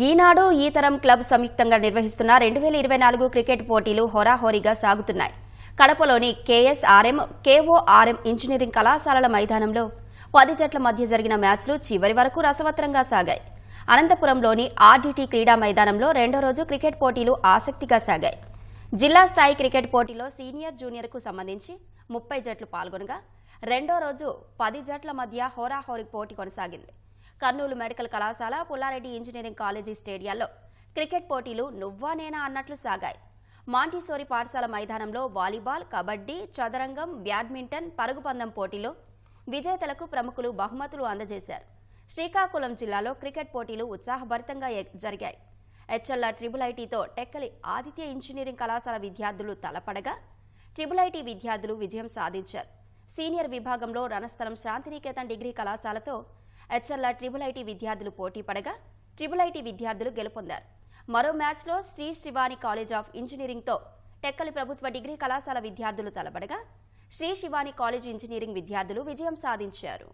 ఈనాడు ఈ తరం క్లబ్ సంయుక్తంగా నిర్వహిస్తున్న రెండు వేల ఇరవై నాలుగు క్రికెట్ పోటీలు హోరాహోరీగా సాగుతున్నాయి. కడపలోని కేఎస్ఆర్ఎం కేఓఆర్ఎం ఇంజనీరింగ్ కళాశాలల మైదానంలో పది జట్ల మధ్య జరిగిన మ్యాచ్లు చివరి వరకు రసవత్రంగా సాగాయి. అనంతపురంలోని ఆర్డీటీ క్రీడా మైదానంలో రెండో రోజు క్రికెట్ పోటీలు ఆసక్తిగా సాగాయి. జిల్లా స్థాయి క్రికెట్ పోటీలో సీనియర్ జూనియర్కు సంబంధించి ముప్పై జట్లు పాల్గొనగా రెండో రోజు పది జట్ల మధ్య హోరాహోరీ పోటీ కొనసాగింది. కర్నూలు మెడికల్ కళాశాల పుల్లారెడ్డి ఇంజనీరింగ్ కాలేజీ స్టేడియాల్లో క్రికెట్ పోటీలు నువ్వా నేనా అన్నట్లు సాగాయి. మాంటిసోరి పాఠశాల మైదానంలో వాలీబాల్ కబడ్డీ చదరంగం బ్యాడ్మింటన్ పరుగుపందం పోటీలో విజేతలకు ప్రముఖులు బహుమతులు అందజేశారు. శ్రీకాకుళం జిల్లాలో క్రికెట్ పోటీలు ఉత్సాహభరితంగా జరిగాయి. హెచ్ఎల్ఆర్ ట్రిబుల్ ఐటీతో టెక్కలి ఆదిత్య ఇంజనీరింగ్ కళాశాల విద్యార్థులు తలపడగా ట్రిబుల్ ఐటీ విద్యార్థులు విజయం సాధించారు. సీనియర్ విభాగంలో రణస్థలం శాంతినికేతన్ డిగ్రీ కళాశాలతో హెచ్ఎల్ఆర్ ట్రిపుల్ ఐటీ విద్యార్థులు పోటీ పడగా ట్రిపుల్ ఐటీ విద్యార్థులు గెలుపొందారు. మరో మ్యాచ్లో శ్రీ శివాని కాలేజ్ ఆఫ్ ఇంజనీరింగ్తో టెక్కలి ప్రభుత్వ డిగ్రీ కళాశాల విద్యార్థులు తలపడగా శ్రీ శివాని కాలేజ్ ఇంజనీరింగ్ విద్యార్థులు విజయం సాధించారు.